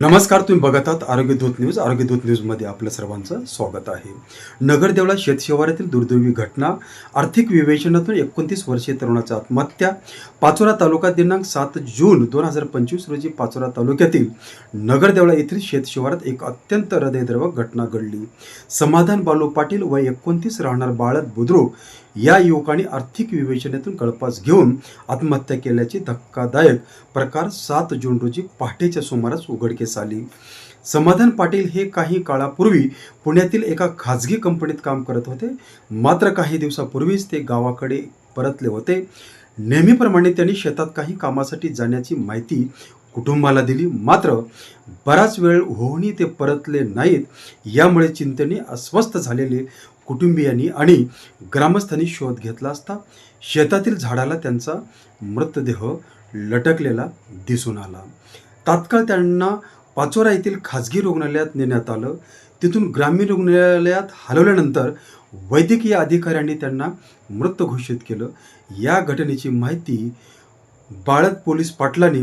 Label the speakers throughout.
Speaker 1: नमस्कार तुम्ही बघत आहात आरोग्यदूत न्यूज. आरोग्यदूत न्यूजमध्ये आपल्या सर्वांचं स्वागत आहे. नगरदेवळा शेतशिवारातील दुर्दैवी घटना आर्थिक विवेचनातून एकोणतीस वर्षीय तरुणाचा आत्महत्या. पाचोरा तालुका दिनांक सात जून दोन हजार पंचवीस रोजी पाचोरा तालुक्यातील नगरदेवळा येथील शेतशिवारात एक अत्यंत हृदयद्रवक घटना घडली. समाधान बालू पाटील व एकोणतीस राहणार बाळत बुद्रुक या युवकाने आर्थिक विवेचनेतून कळपास घेऊन आत्महत्या केल्याची धक्कादायक प्रकार सात जून रोजी पहाटेच्या सुमारास उघडकीस आली. समाधान पाटील हे काही काळापूर्वी पुण्यातील एका खाजगी कंपनीत काम करत होते. मात्र काही दिवसापूर्वीच ते गावाकडे परतले होते. नेहमीप्रमाणे त्यांनी शेतात काही कामासाठी जाण्याची माहिती कुटुंबाला दिली. मात्र बराच वेळ होऊनही ते परतले नाहीत. यामुळे चिंतेने अस्वस्थ झालेले कुटुंबियांनी आणि ग्रामस्थांनी शोध घेतला असता शेतातील झाडाला त्यांचा मृतदेह लटकलेला दिसून आला. तात्काळ त्यांना पाचोरा येथील खाजगी रुग्णालयात नेण्यात आलं. तिथून ग्रामीण रुग्णालयात हलवल्यानंतर वैद्यकीय अधिकाऱ्यांनी त्यांना मृत घोषित केलं. या घटनेची माहिती बाळक पोलीस पाटलांनी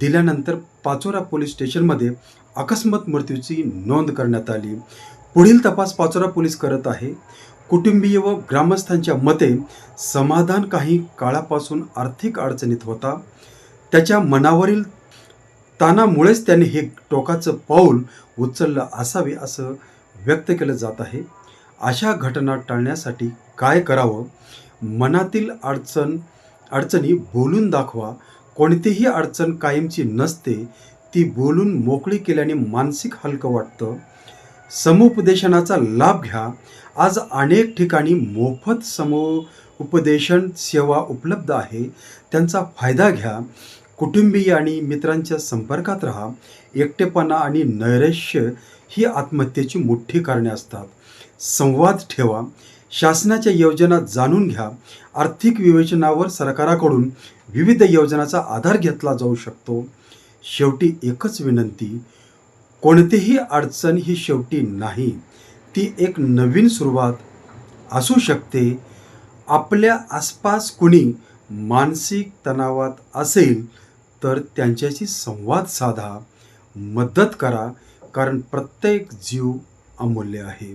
Speaker 1: दिल्यानंतर पाचोरा पोलीस स्टेशनमध्ये अकस्मात मृत्यूची नोंद करण्यात आली. पुढील तपास पाचोरा पोलीस करत आहे. कुटुंबीय व ग्रामस्थांच्या मते समाधान काही काळापासून आर्थिक अडचणीत होता. त्याच्या मनावरील ताणामुळेच त्याने हे टोकाचं पाऊल उचललं असावे असं व्यक्त केलं जात आहे. अशा घटना टाळण्यासाठी काय करावं? मनातील अडचण अडचणी बोलून दाखवा. कोणतीही अडचण कायमची नसते ती बोलून मोकळी केल्याने मानसिक हलकं वाटतं. समुपदेशनाचा लाभ घ्या. आज अनेक ठिकाणी मोफत समुपदेशन सेवा उपलब्ध आहे. त्यांचा फायदा घ्या. कुटुंबीय आणि मित्रांच्या संपर्कात राहा. एकटेपणा आणि नैराश्य ही आत्महत्येची मोठी कारणे असतात. संवाद ठेवा. शासनाच्या योजना जाणून घ्या. आर्थिक विवेचनावर सरकाराकडून विविध योजनांचा आधार घेतला जाऊ शकतो. शेवटी एकच विनंती कोणतीही अडचण ही शेवटी नाही. ती एक नवीन सुरुवात असू शकते. आपल्या आसपास कुणी मानसिक तणावात असेल तर त्यांच्याशी संवाद साधा मदत करा कारण प्रत्येक जीव अमूल्य आहे.